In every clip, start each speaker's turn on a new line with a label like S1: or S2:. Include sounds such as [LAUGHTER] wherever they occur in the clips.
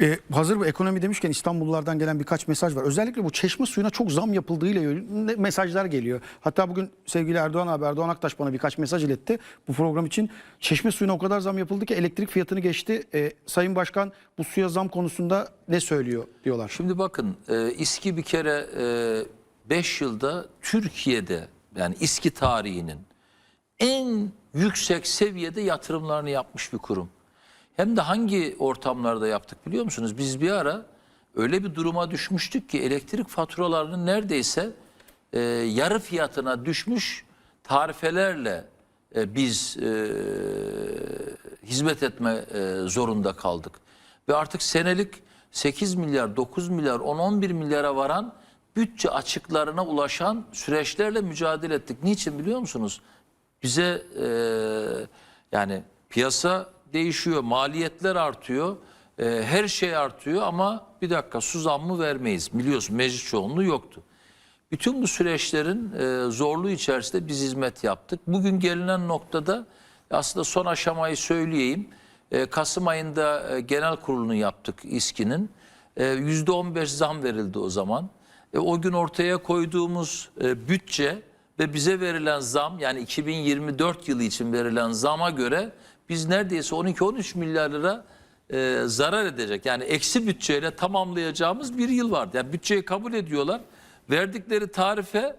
S1: Ee, hazır bu ekonomi demişken İstanbullulardan gelen birkaç mesaj var. Özellikle bu çeşme suyuna çok zam yapıldığıyla mesajlar geliyor. Hatta bugün sevgili Erdoğan abi Erdoğan Aktaş bana birkaç mesaj iletti. Bu program için çeşme suyuna o kadar zam yapıldı ki elektrik fiyatını geçti. Ee, Sayın Başkan bu suya zam konusunda ne söylüyor diyorlar.
S2: Şimdi bakın e, İSKİ bir kere 5 yılda Türkiye'de yani İSKİ tarihinin en yüksek seviyede yatırımlarını yapmış bir kurum. Hem de hangi ortamlarda yaptık biliyor musunuz? Biz bir ara öyle bir duruma düşmüştük ki elektrik faturalarının neredeyse e, yarı fiyatına düşmüş tarifelerle e, biz e, hizmet etme e, zorunda kaldık. Ve artık senelik 8 milyar, 9 milyar, 10-11 milyara varan bütçe açıklarına ulaşan süreçlerle mücadele ettik. Niçin biliyor musunuz? Bize e, yani piyasa değişiyor, maliyetler artıyor, e, her şey artıyor ama bir dakika su zammı vermeyiz. Biliyorsun meclis çoğunluğu yoktu. Bütün bu süreçlerin e, zorluğu içerisinde biz hizmet yaptık. Bugün gelinen noktada aslında son aşamayı söyleyeyim. E, Kasım ayında e, genel kurulunu yaptık İSKİ'nin. E, %15 zam verildi o zaman. E, o gün ortaya koyduğumuz e, bütçe ve bize verilen zam yani 2024 yılı için verilen zama göre biz neredeyse 12-13 milyar lira e, zarar edecek. Yani eksi bütçeyle tamamlayacağımız bir yıl vardı. Yani bütçeyi kabul ediyorlar. Verdikleri tarife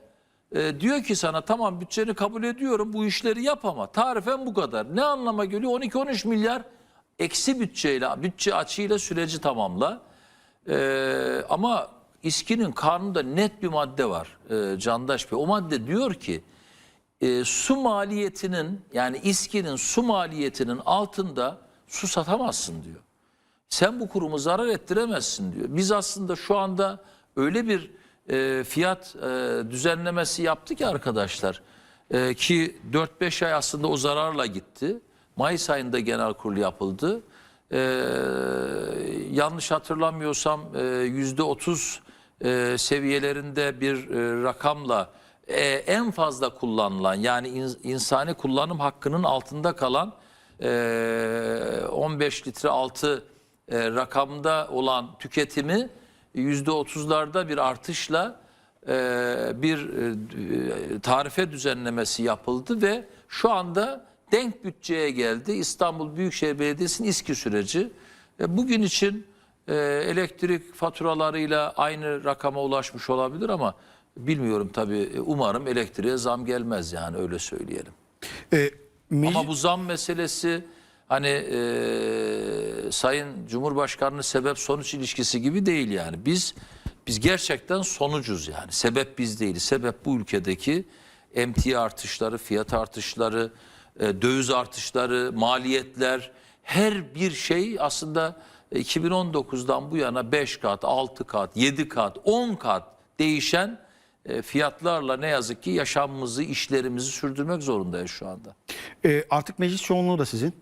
S2: e, diyor ki sana tamam bütçeni kabul ediyorum bu işleri yap ama tarifen bu kadar. Ne anlama geliyor? 12-13 milyar eksi bütçeyle, bütçe açığıyla süreci tamamla. E, ama İSKİ'nin kanunda net bir madde var e, Candaş Bey. O madde diyor ki e, su maliyetinin yani İSKİ'nin su maliyetinin altında su satamazsın diyor. Sen bu kurumu zarar ettiremezsin diyor. Biz aslında şu anda öyle bir e, fiyat e, düzenlemesi yaptık ki arkadaşlar e, ki 4-5 ay aslında o zararla gitti. Mayıs ayında genel kurul yapıldı. E, yanlış hatırlamıyorsam e, yüzde otuz e, seviyelerinde bir e, rakamla e, en fazla kullanılan yani in- insani kullanım hakkının altında kalan e, 15 litre altı e, rakamda olan tüketimi yüzde otuzlarda bir artışla e, bir e, tarife düzenlemesi yapıldı ve şu anda denk bütçeye geldi. İstanbul Büyükşehir Belediyesi'nin İSKİ süreci. E, bugün için e, elektrik faturalarıyla aynı rakama ulaşmış olabilir ama bilmiyorum tabii. E, Umarım elektriğe zam gelmez yani öyle söyleyelim.
S1: Ee, meclis-
S2: Ama bu zam meselesi hani e, Sayın Cumhurbaşkanı'nın sebep sonuç ilişkisi gibi değil yani. Biz biz gerçekten sonucuz yani. Sebep biz değiliz. Sebep bu ülkedeki emtia artışları, fiyat artışları, e, döviz artışları, maliyetler her bir şey aslında 2019'dan bu yana 5 kat, 6 kat, 7 kat, 10 kat değişen e, fiyatlarla ne yazık ki yaşamımızı, işlerimizi sürdürmek zorundayız şu anda.
S1: e, artık meclis çoğunluğu da sizin.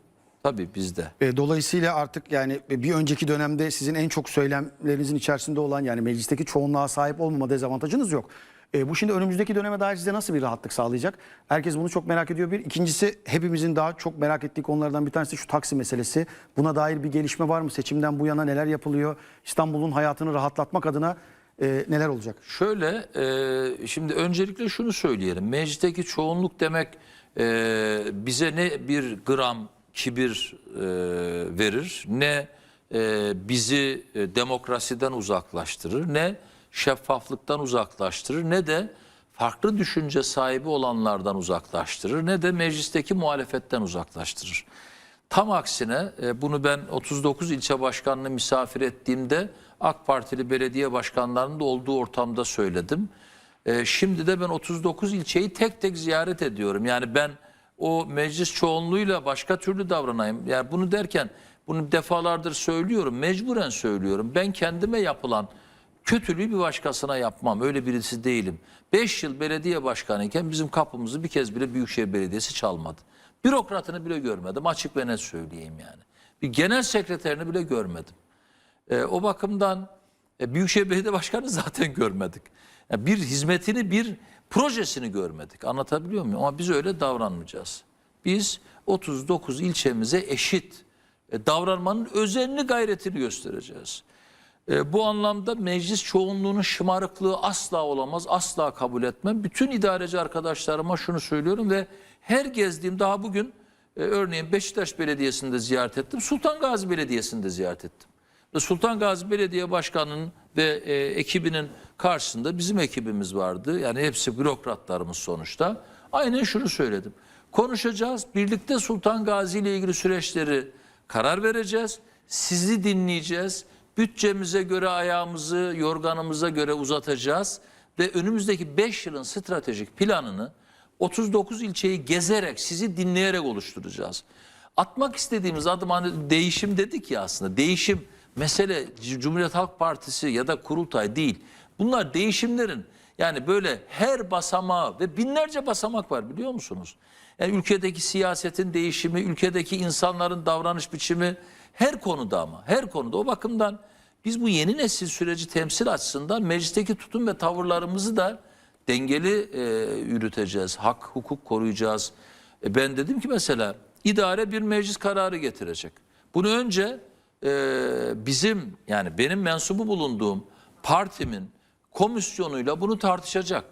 S2: Tabii bizde.
S1: E, Dolayısıyla artık yani bir önceki dönemde sizin en çok söylemlerinizin içerisinde olan yani meclisteki çoğunluğa sahip olmama dezavantajınız yok. E, bu şimdi önümüzdeki döneme dair size nasıl bir rahatlık sağlayacak? Herkes bunu çok merak ediyor bir. İkincisi hepimizin daha çok merak ettiği konulardan bir tanesi şu taksi meselesi. Buna dair bir gelişme var mı? Seçimden bu yana neler yapılıyor? İstanbul'un hayatını rahatlatmak adına e, neler olacak?
S2: Şöyle e, şimdi öncelikle şunu söyleyelim. Meclisteki çoğunluk demek e, bize ne bir gram kibir e, verir ne e, bizi e, demokrasiden uzaklaştırır ne şeffaflıktan uzaklaştırır ne de farklı düşünce sahibi olanlardan uzaklaştırır ne de meclisteki muhalefetten uzaklaştırır. Tam aksine e, bunu ben 39 ilçe başkanını misafir ettiğimde AK Partili belediye başkanlarının da olduğu ortamda söyledim. E, Şimdi de ben 39 ilçeyi tek tek ziyaret ediyorum. Yani ben o meclis çoğunluğuyla başka türlü davranayım. Yani bunu derken bunu defalardır söylüyorum, mecburen söylüyorum. Ben kendime yapılan kötülüğü bir başkasına yapmam. Öyle birisi değilim. 5 yıl belediye başkanıyken bizim kapımızı bir kez bile Büyükşehir Belediyesi çalmadı. Bürokratını bile görmedim. Açık ve net söyleyeyim yani. Bir genel sekreterini bile görmedim. E, o bakımdan e, Büyükşehir Belediye Başkanı [LAUGHS] zaten görmedik. Yani bir hizmetini, bir projesini görmedik. Anlatabiliyor muyum? Ama biz öyle davranmayacağız. Biz 39 ilçemize eşit e, davranmanın özenli gayretini göstereceğiz. E, bu anlamda meclis çoğunluğunun şımarıklığı asla olamaz, asla kabul etmem. Bütün idareci arkadaşlarıma şunu söylüyorum ve her gezdiğim daha bugün e, örneğin Beşiktaş Belediyesi'nde ziyaret ettim, Sultan Gazi Belediyesi'nde ziyaret ettim. Sultan Gazi Belediye Başkanı'nın ve e, ekibinin karşısında bizim ekibimiz vardı. Yani hepsi bürokratlarımız sonuçta. Aynen şunu söyledim. Konuşacağız. Birlikte Sultan Gazi ile ilgili süreçleri karar vereceğiz. Sizi dinleyeceğiz. Bütçemize göre ayağımızı yorganımıza göre uzatacağız. Ve önümüzdeki 5 yılın stratejik planını 39 ilçeyi gezerek, sizi dinleyerek oluşturacağız. Atmak istediğimiz adım hani değişim dedik ya aslında. Değişim mesele Cumhuriyet Halk Partisi ya da kurultay değil. Bunlar değişimlerin yani böyle her basamağı ve binlerce basamak var biliyor musunuz? Yani ülkedeki siyasetin değişimi, ülkedeki insanların davranış biçimi her konuda ama her konuda o bakımdan biz bu yeni nesil süreci temsil açısından meclisteki tutum ve tavırlarımızı da dengeli e, yürüteceğiz. Hak, hukuk koruyacağız. E, ben dedim ki mesela idare bir meclis kararı getirecek. Bunu önce e, bizim yani benim mensubu bulunduğum partimin komisyonuyla bunu tartışacak.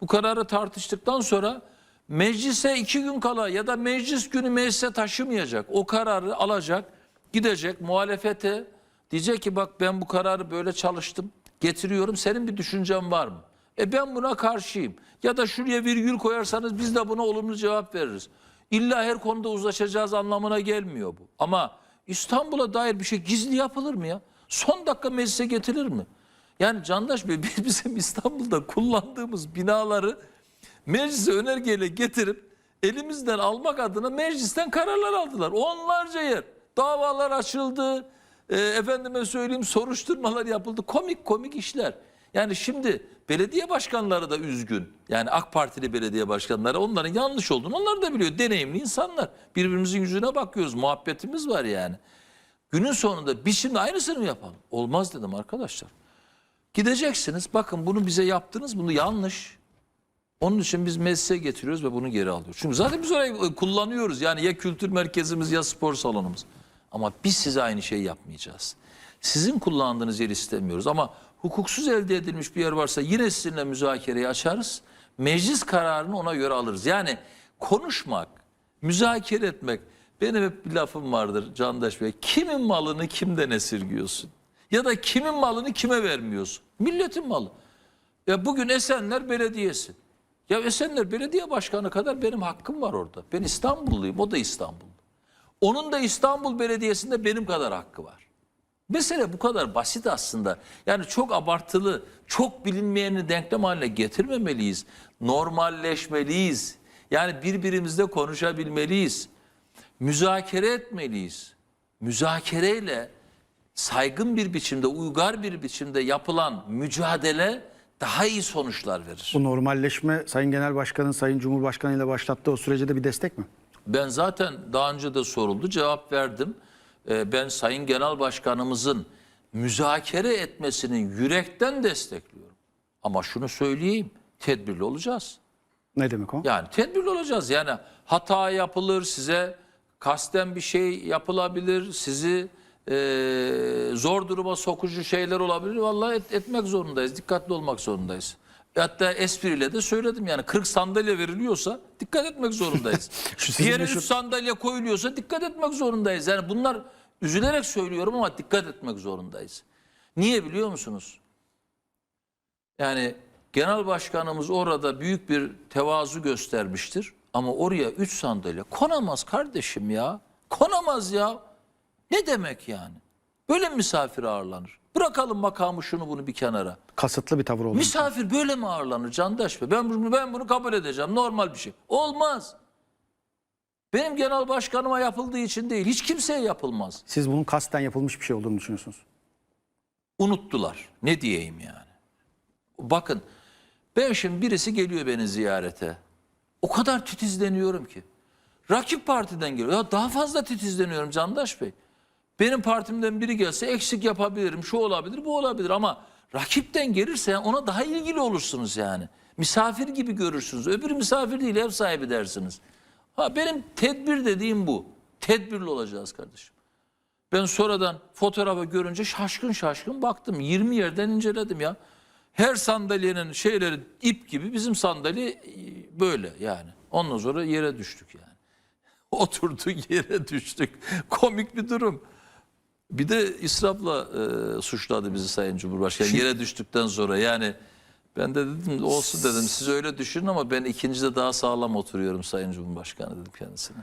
S2: Bu kararı tartıştıktan sonra meclise iki gün kala ya da meclis günü meclise taşımayacak. O kararı alacak, gidecek muhalefete diyecek ki bak ben bu kararı böyle çalıştım, getiriyorum. Senin bir düşüncen var mı? E ben buna karşıyım. Ya da şuraya virgül koyarsanız biz de buna olumlu cevap veririz. İlla her konuda uzlaşacağız anlamına gelmiyor bu. Ama İstanbul'a dair bir şey gizli yapılır mı ya? Son dakika meclise getirilir mi? Yani Candaş Bey [LAUGHS] biz bizim İstanbul'da kullandığımız binaları meclise önergeyle getirip elimizden almak adına meclisten kararlar aldılar. Onlarca yer. Davalar açıldı. E, efendime söyleyeyim soruşturmalar yapıldı. Komik komik işler. Yani şimdi belediye başkanları da üzgün. Yani AK Partili belediye başkanları onların yanlış olduğunu onlar da biliyor. Deneyimli insanlar. Birbirimizin yüzüne bakıyoruz. Muhabbetimiz var yani. Günün sonunda biz şimdi aynısını mı yapalım? Olmaz dedim arkadaşlar. Gideceksiniz bakın bunu bize yaptınız bunu yanlış. Onun için biz meclise getiriyoruz ve bunu geri alıyoruz. Çünkü zaten biz orayı e, kullanıyoruz. Yani ya kültür merkezimiz ya spor salonumuz. Ama biz size aynı şeyi yapmayacağız. Sizin kullandığınız yeri istemiyoruz. Ama hukuksuz elde edilmiş bir yer varsa yine sizinle müzakereyi açarız. Meclis kararını ona göre alırız. Yani konuşmak, müzakere etmek. Benim hep bir lafım vardır Candaş Bey. Kimin malını kimden esirgiyorsun? Ya da kimin malını kime vermiyorsun? Milletin malı. Ya bugün Esenler Belediyesi. Ya Esenler Belediye Başkanı kadar benim hakkım var orada. Ben İstanbulluyum, o da İstanbullu. Onun da İstanbul Belediyesi'nde benim kadar hakkı var. Mesele bu kadar basit aslında. Yani çok abartılı, çok bilinmeyeni denklem haline getirmemeliyiz. Normalleşmeliyiz. Yani birbirimizle konuşabilmeliyiz. Müzakere etmeliyiz. Müzakereyle saygın bir biçimde, uygar bir biçimde yapılan mücadele daha iyi sonuçlar verir.
S1: Bu normalleşme Sayın Genel Başkan'ın Sayın Cumhurbaşkanı ile başlattığı o sürece de bir destek mi?
S2: Ben zaten daha önce de soruldu cevap verdim. Ee, ben Sayın Genel Başkanımızın müzakere etmesini yürekten destekliyorum. Ama şunu söyleyeyim tedbirli olacağız.
S1: Ne demek o?
S2: Yani tedbirli olacağız. Yani hata yapılır size kasten bir şey yapılabilir sizi e, zor duruma sokucu şeyler olabilir. Vallahi et- etmek zorundayız. Dikkatli olmak zorundayız. Hatta espriyle de söyledim yani 40 sandalye veriliyorsa dikkat etmek [LAUGHS] zorundayız.
S1: Şu
S2: Diğer
S1: meşhur-
S2: 3 sandalye koyuluyorsa dikkat etmek zorundayız. Yani bunlar üzülerek söylüyorum ama dikkat etmek zorundayız. Niye biliyor musunuz? Yani genel başkanımız orada büyük bir tevazu göstermiştir. Ama oraya 3 sandalye konamaz kardeşim ya. Konamaz ya. Ne demek yani? Böyle mi misafir ağırlanır? Bırakalım makamı şunu bunu bir kenara.
S1: Kasıtlı bir tavır oldu.
S2: Misafir böyle mi ağırlanır Candaş Bey? Ben bunu, ben bunu kabul edeceğim. Normal bir şey. Olmaz. Benim genel başkanıma yapıldığı için değil. Hiç kimseye yapılmaz.
S1: Siz bunun kasten yapılmış bir şey olduğunu düşünüyorsunuz.
S2: Unuttular. Ne diyeyim yani? Bakın ben şimdi birisi geliyor beni ziyarete. O kadar titizleniyorum ki. Rakip partiden geliyor. Ya daha fazla titizleniyorum Candaş Bey. Benim partimden biri gelse eksik yapabilirim. Şu olabilir, bu olabilir ama rakipten gelirse ona daha ilgili olursunuz yani. Misafir gibi görürsünüz. Öbür misafir değil, ev sahibi dersiniz. Ha benim tedbir dediğim bu. Tedbirli olacağız kardeşim. Ben sonradan fotoğrafı görünce şaşkın şaşkın baktım. 20 yerden inceledim ya. Her sandalyenin şeyleri ip gibi bizim sandalye e, böyle yani. Ondan sonra yere düştük yani. [LAUGHS] Oturduk yere düştük. Komik bir durum. Bir de israfla e, suçladı bizi Sayın Cumhurbaşkanı yere düştükten sonra. Yani ben de dedim olsun dedim siz öyle düşünün ama ben ikincide daha sağlam oturuyorum Sayın Cumhurbaşkanı dedim kendisine.